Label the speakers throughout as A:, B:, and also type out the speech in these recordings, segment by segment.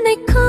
A: உன்னை கா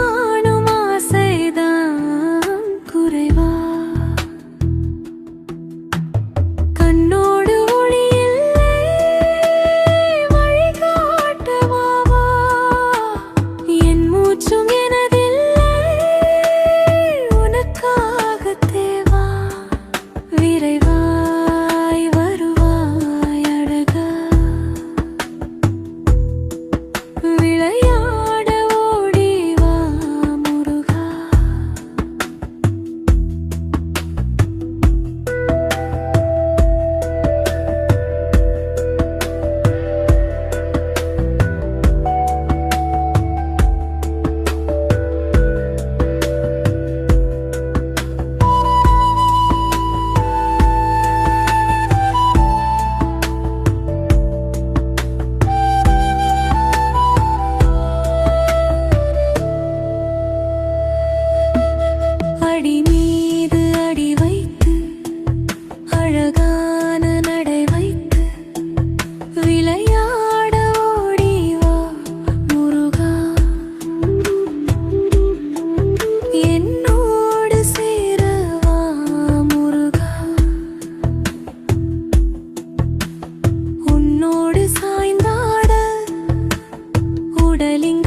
A: 带领。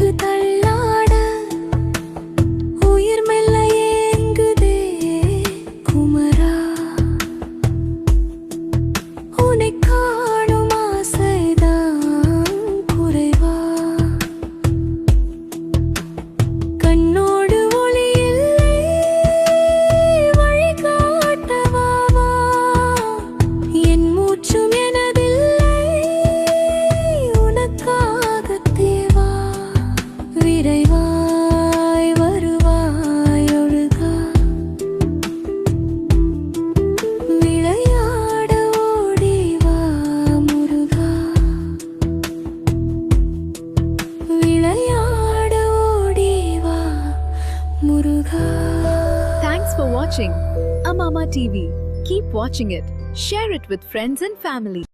B: watching Amama TV. Keep watching it. Share it with friends and family.